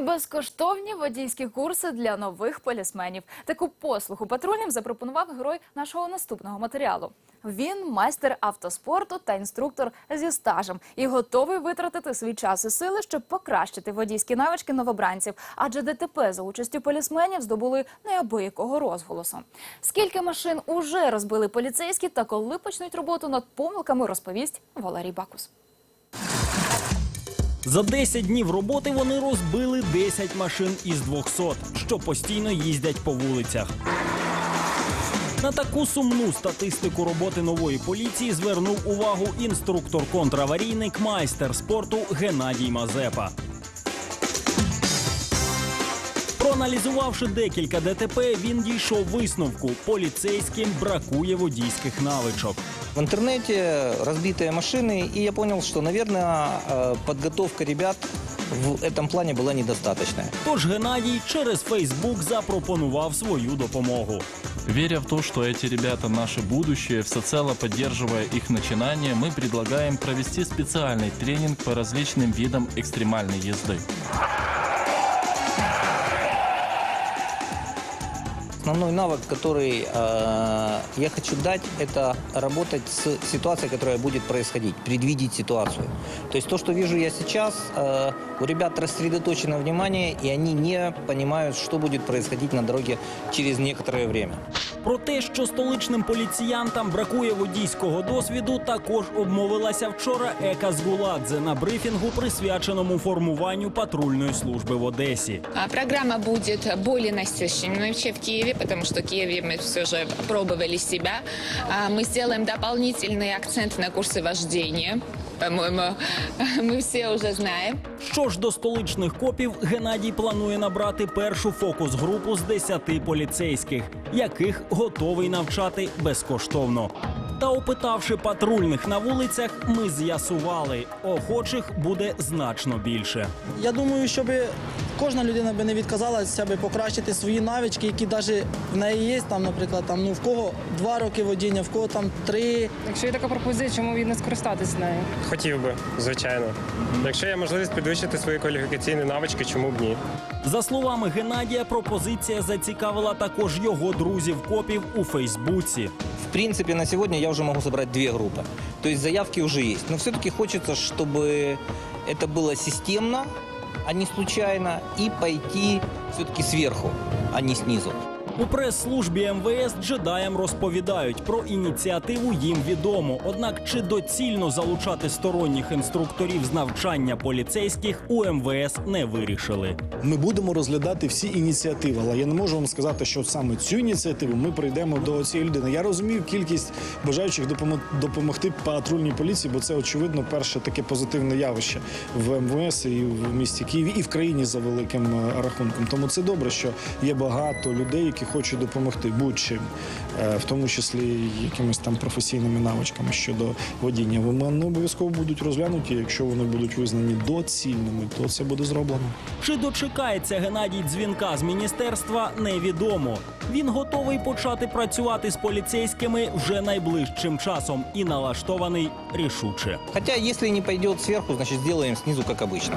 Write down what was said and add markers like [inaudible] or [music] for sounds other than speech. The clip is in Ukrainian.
Безкоштовні водійські курси для нових полісменів. Таку послугу патрульним запропонував герой нашого наступного матеріалу. Він майстер автоспорту та інструктор зі стажем і готовий витратити свій час і сили, щоб покращити водійські навички новобранців. Адже ДТП за участю полісменів здобули неабиякого розголосу. Скільки машин уже розбили поліцейські та коли почнуть роботу над помилками, розповість Валерій Бакус. За 10 днів роботи вони розбили 10 машин із 200, що постійно їздять по вулицях. На таку сумну статистику роботи нової поліції звернув увагу інструктор-контраварійник, майстер спорту Геннадій Мазепа. Проаналізувавши декілька ДТП, він дійшов висновку: поліцейським бракує водійських навичок. В интернете разбитые машины, и я понял, что, наверное, э, подготовка ребят в этом плане была недостаточная. Тож Геннадій через Фейсбук запропонував свою допомогу. Веря в то, что эти ребята наше будущее, всецело поддерживая их начинания, мы предлагаем провести специальный тренинг по различным видам экстремальной езды. Основной навык, который э, я хочу дать, это работать с ситуацией, которая будет происходить, предвидеть ситуацию. То есть то, что вижу я сейчас, э, у ребят рассредоточено внимание, и они не понимают, что будет происходить на дороге через некоторое время. Про те, що столичним поліціянтам бракує водійського досвіду, також обмовилася вчора Ека Згуладзе на брифінгу, присвяченому формуванню патрульної служби в Одесі. А Программа будет более насыщенной вообще в Киеве, потому что в Киеве мы все же пробовали себя. А Мы сделаем дополнительный акцент на курсы вождения. По-моему, [laughs] мы все уже знаем. Що ж до столичних копів, Геннадій планує набрати першу фокус-групу з 10 поліцейських, яких готовий навчати безкоштовно. Та опитавши патрульних на вулицях, ми з'ясували, охочих буде значно більше. Я думаю, щоб кожна людина би не відказалася би покращити свої навички, які навіть в неї є. Там, наприклад, там ну в кого два роки водіння, в кого там три. Якщо є така пропозиція, чому б і не скористатися нею? Хотів би, звичайно. Якщо є можливість підвищити свої кваліфікаційні навички, чому б ні? За словами Геннадія, пропозиція зацікавила також його друзів копів у Фейсбуці. В принципе, на сегодня я уже могу собрать две группы. То есть заявки уже есть. Но все-таки хочется, чтобы это было системно, а не случайно, и пойти все-таки сверху, а не снизу. У прес-службі МВС джедаям розповідають про ініціативу їм відомо. Однак чи доцільно залучати сторонніх інструкторів з навчання поліцейських у МВС не вирішили. Ми будемо розглядати всі ініціативи, але я не можу вам сказати, що саме цю ініціативу ми прийдемо до цієї людини. Я розумію кількість бажаючих допомо- допомогти патрульній поліції, бо це очевидно перше таке позитивне явище в МВС і в місті Києві, і в країні за великим е, рахунком. Тому це добре, що є багато людей, які хочуть допомогти будь-чим, е, в тому числі якимись там професійними навичками щодо водіння. Вони обов'язково будуть розглянуті. Якщо вони будуть визнані доцільними, то це буде зроблено. Чи дочекається Геннадій дзвінка з міністерства, невідомо. Він готовий почати працювати з поліцейськими вже найближчим часом і налаштований рішуче. Хотя, если не пойдет сверху, значит, сделаем снизу, как обычно.